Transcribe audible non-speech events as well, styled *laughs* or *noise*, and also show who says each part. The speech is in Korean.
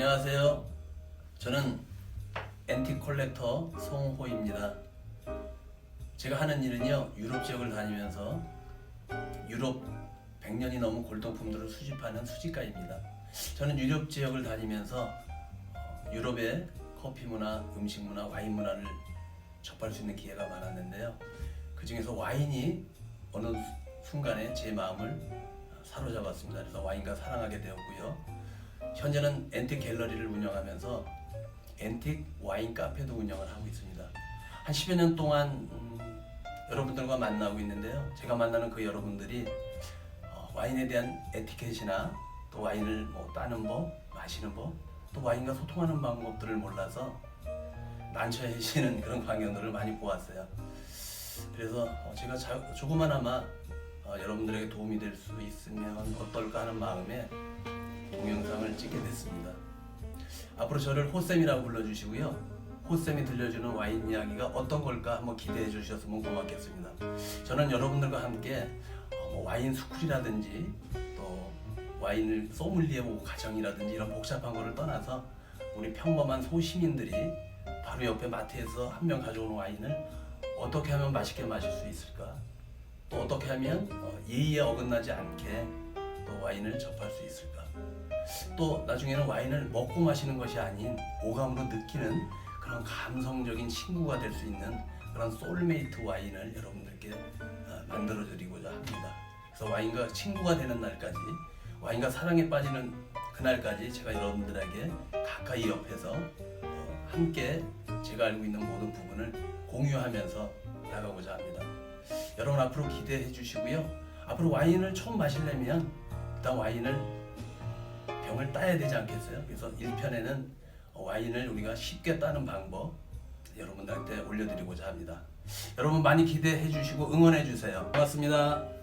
Speaker 1: 안녕하세요. 저는 앤틱 컬렉터 송호입니다. 제가 하는 일은요 유럽 지역을 다니면서 유럽 100년이 넘은 골동품들을 수집하는 수집가입니다. 저는 유럽 지역을 다니면서 어, 유럽의 커피 문화, 음식 문화, 와인 문화를 접할 수 있는 기회가 많았는데요. 그 중에서 와인이 어느 수- 순간에 제 마음을 사로잡았습니다. 그래서 와인과 사랑하게 되었고요. 현재는 앤틱 갤러리를 운영하면서 앤틱 와인 카페도 운영을 하고 있습니다. 한 10여 년 동안 음, 여러분들과 만나고 있는데요. 제가 만나는 그 여러분들이 어, 와인에 대한 에티켓이나 또 와인을 뭐 따는 법, 마시는 법, 또 와인과 소통하는 방법들을 몰라서 난처해지는 *laughs* 그런 광경들을 많이 보았어요. 그래서 어, 제가 자, 조그마나마 어, 여러분들에게 도움이 될 수 있으면 어떨까 하는 마음에 동영상을 찍게 됐습니다. 앞으로 저를 호쌤이라고 불러주시고요. 호쌤이 들려주는 와인 이야기가 어떤 걸까 한번 기대해 주셨으면 고맙겠습니다. 저는 여러분들과 함께 어, 뭐 와인 스쿨이라든지 또 와인을 소믈리에 보고 가정이라든지 이런 복잡한 거를 떠나서 우리 평범한 소시민들이 바로 옆에 마트에서 한명 가져오는 와인을 어떻게 하면 맛있게 마실 수 있을까? 또 어떻게 하면 어, 예의에 어긋나지 않게 또 와인을 접할 수 있을까? 또 나중에는 와인을 먹고 마시는 것이 아닌 오감으로 느끼는 그런 감성적인 친구가 될 수 있는 그런 소울메이트 와인을 여러분들께 어, 만들어 드리고자 합니다. 그래서 와인과 친구가 되는 날까지 와인과 사랑에 빠지는 그날까지 제가 여러분들에게 가까이 옆에서 어, 함께 제가 알고 있는 모든 부분을 공유하면서 나가고자 합니다. 여러분 앞으로 기대해 주시고요. 앞으로 와인을 처음 마시려면 일단 와인을 병을 따야 되지 않겠어요? 그래서 1편에는 와인을 우리가 쉽게 따는 방법 여러분들한테 올려드리고자 합니다. 여러분 많이 기대해 주시고 응원해 주세요. 고맙습니다.